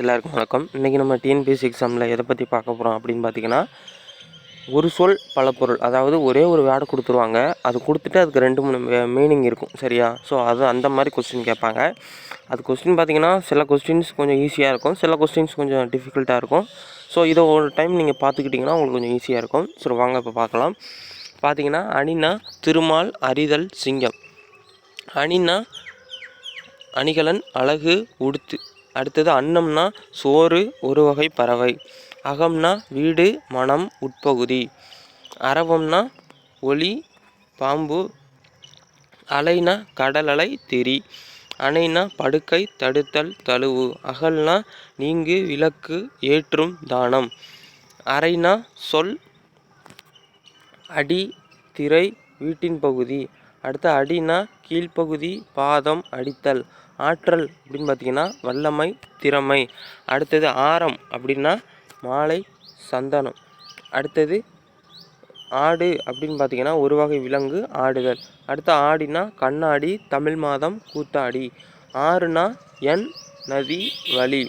எல்லாருக்கும் வணக்கம். இன்றைக்கி நம்ம டிஎன்பிஎஸ்சி எக்ஸாமில் எதை பற்றி பார்க்க போகிறோம் அப்படின்னு பார்த்தீங்கன்னா ஒரு சொல் பல பொருள். அதாவது ஒரே ஒரு வேர்டு கொடுத்துருவாங்க. அது கொடுத்துட்டு அதுக்கு ரெண்டு மூணு மீனிங் இருக்கும். சரியா? ஸோ அது அந்த மாதிரி கொஸ்டின் கேட்பாங்க. அது கொஸ்டின் பார்த்தீங்கன்னா சில கொஸ்டின்ஸ் கொஞ்சம் ஈஸியாக இருக்கும். சில கொஸ்டின்ஸ் கொஞ்சம் டிஃபிகல்ட்டாக இருக்கும். ஸோ இதை ஒரு டைம் நீங்கள் பார்த்துக்கிட்டிங்கன்னா உங்களுக்கு கொஞ்சம் ஈஸியாக இருக்கும். சரி வாங்க இப்போ பார்க்கலாம். பார்த்தீங்கன்னா அணினா திருமால் அரிதல் சிங்கம். அணினா அணிகலன் அழகு உடுத்து. அடுத்தது அன்னம்னா சோறு ஒரு வகை பறவை. அகம்னா வீடு மனம் உட்பகுதி. அரவம்னா ஒளி பாம்பு. அலைனா கடல் அலை திரி. அணைனா படுக்கை தடுத்தல் தழுவு. அகல்னா நீங்கு விளக்கு ஏற்றும் தானம். அறைனா சொல் அடி திரை வீட்டின் பகுதி. அடுத்து அடினா கீழ்ப்பகுதி பாதம் அடித்தல் ஆற்றல் அப்படின்னு பார்த்தீங்கன்னா வல்லமை திறமை. அடுத்தது ஆரம் அப்படின்னா மாலை சந்தனம். அடுத்தது ஆடு அப்படின்னு பார்த்தீங்கன்னா ஒரு வகை விலங்கு ஆடுதல் அடுத்து ஆடினா கண்ணாடி தமிழ் மாதம் கூத்தாடி. ஆறுனா எண் நதி வழி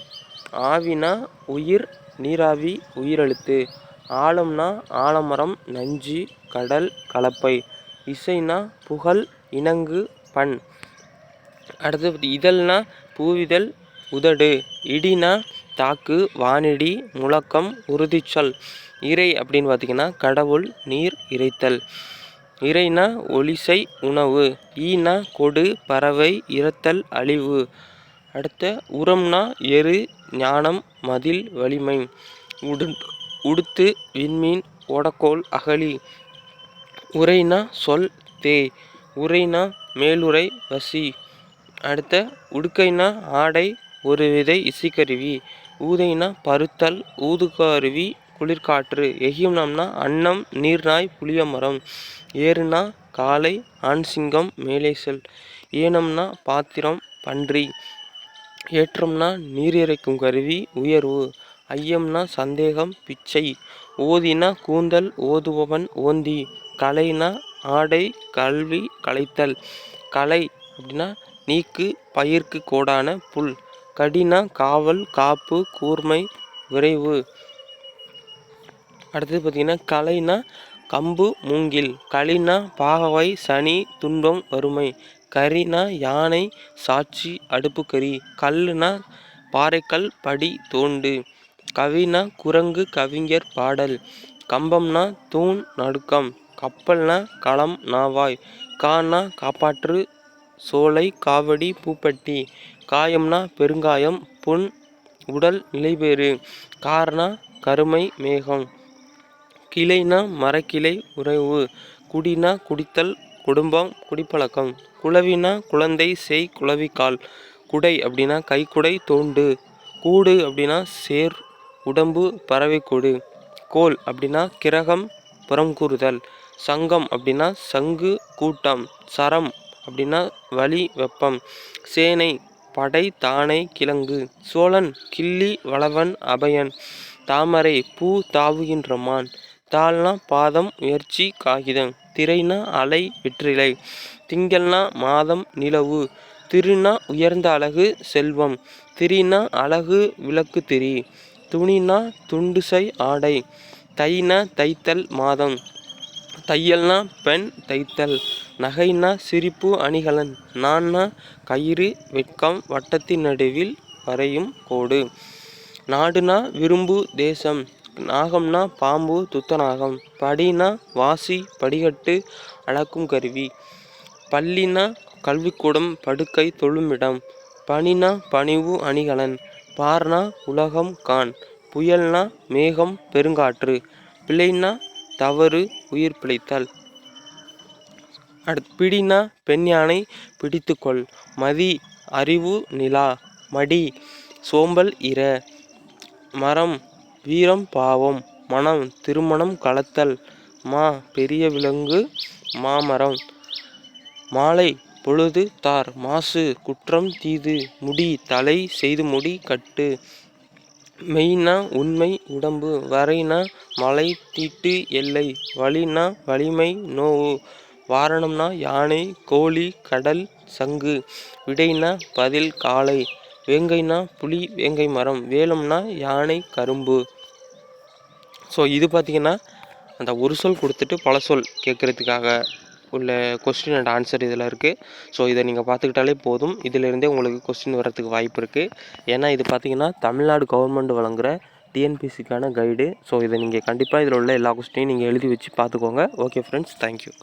ஆவினா உயிர் நீராவி உயிரெழுத்து. ஆழம்னா ஆலமரம் நஞ்சு கடல் கலப்பை. இசைனா புகழ் இணங்கு பண். அடுத்து இதழ்னா பூவிதழ் உதடு. இடினா தாக்கு வானிடி முழக்கம் உறுதிச்சொல். இறை அப்படின்னு பார்த்தீங்கன்னா கடவுள் நீர் இறைத்தல். இறைனா ஒளிசை உணவு. ஈனா கொடு பறவை இறத்தல் அழிவு. அடுத்த உரம்னா எரு ஞானம் மதில் வலிமை. உடு உடுத்து விண்மீன் ஓடக்கோல் அகழி. உரைனா சொல் தே உரைனா மேலுரை வசி. அடுத்த உடுக்கைனா ஆடை ஒரு விதை இசைக்கருவி ஊதைனா பருத்தல் ஊதுகருவி குளிர்காற்று. எகிம்னம்னா அன்னம் நீர்நாய் புளியமரம். ஏறுனா காலை ஆண் சிங்கம் மேலே செல் ஏனம்னா பாத்திரம் பன்றி. ஏற்றம்னா நீர் இறைக்கும் கருவி உயர்வு. ஐயம்னா சந்தேகம் பிச்சை. ஓதினா கூந்தல் ஓதுபவன் ஓந்தி. கலைனா ஆடை கல்வி கலைத்தல். கலை அப்படின்னா நீக்கு பயிர்க்கு கோடான புல். கடினா காவல் காப்பு கூர்மை விரைவு. அடுத்தது பார்த்திங்கன்னா கலைனா கம்பு மூங்கில். களினா பாகவை சனி துன்பம் வறுமை. கரினா யானை சாட்சி அடுப்புக்கறி. கல்லுனா பாறைக்கல் படி தோண்டு. கவினா குரங்கு கவிஞர் பாடல். கம்பம்னா தூண் நடுக்கம். கப்பல்னா களம் நாவாய் கானா காப்பாற்று சோலை காவடி பூப்பட்டி. காயம்னா பெருங்காயம் புண் உடல் நிலைபேறு கார்னா கருமை மேகம். கிளைனா மரக்கிளை உறைவு. குடினா குடித்தல் குடும்பம் குடிப்பழக்கம். குளவினா குழந்தை செய் குளவிக்கால் குடை அப்படின்னா கைக்குடை தோண்டு. கூடு அப்படின்னா சேர் உடம்பு பறவைக்கூடு. கோல் அப்படின்னா கிரகம் புறங்கூறுதல் சங்கம் அப்படின்னா சங்கு கூட்டம் சரம் அப்படின்னா வலி வெப்பம். சேனை படை தானை கிழங்கு. சோழன் கிள்ளி வளவன் அபயன். தாமரை பூ தாவுகின்ற மான். தாள்னா பாதம் முயற்சி காகிதம். திரைனா அலை வெற்றிலை. திங்கள்னா மாதம் நிலவு. திருனா உயர்ந்த அழகு செல்வம். திரினா அழகு விளக்கு திரி. துணினா துண்டுசை ஆடை. தைனா தைத்தல் மாதம். தையல்னா பெண் தைத்தல் நகைனா சிரிப்பு அணிகலன் நான்னா கயிறு வெட்கம் வட்டத்தின் நடுவில் வரையும் கோடு. நாடுனா விரும்பு தேசம். நாகம்னா பாம்பு துத்தநாகம். படினா வாசி படிகட்டு அளக்கும் கருவி. பள்ளினா கல்விக்கூடம் படுக்கை தொழுமிடம். பனினா பணிவு அணிகலன். பார்னா உலகம் கான் புயல்னா மேகம் பெருங்காற்று. பிழைனா தவறு உயிர் பிழைத்தல். அடுத்து பிடினா பெண் யானை பிடித்துக்கொள். மதி அறிவு நிலா மடி சோம்பல் இர மரம் வீரம் பாவம் மனம் திருமணம் கலத்தல் மா பெரிய விலங்கு மாமரம் மாலை பொழுது தார் மாசு குற்றம் தீது முடி தலை செய்து முடி கட்டு மெய்னா உண்மை உடம்பு வரைனா மலை தீட்டு எல்லை. வலினா வலிமை நோவு. வாரணம்னா யானை கோழி கடல் சங்கு. விடைனா பதில் காளை வேங்கைனா புலி வேங்கை மரம். வேலம்னா யானை கரும்பு. ஸோ இது பார்த்தீங்கன்னா அந்த ஒரு சொல் கொடுத்துட்டு பல சொல் கேட்குறதுக்காக உள்ள கொஸ்டின் அண்ட் ஆன்சர் இதில் இருக்குது ஸோ இதை நீங்கள் பார்த்துக்கிட்டாலே போதும். இதிலிருந்தே உங்களுக்கு கொஸ்டின் வரத்துக்கு வாய்ப்பு இருக்குது ஏன்னா இது பார்த்தீங்கன்னா தமிழ்நாடு கவர்மெண்ட் வழங்குகிற டிஎன்பிசிக்கான கைடு ஸோ இதை நீங்கள் கண்டிப்பாக இதில் உள்ள எல்லா கொஸ்டினையும் நீங்கள் எழுதி வச்சு பார்த்துக்கோங்க. Okay friends thank you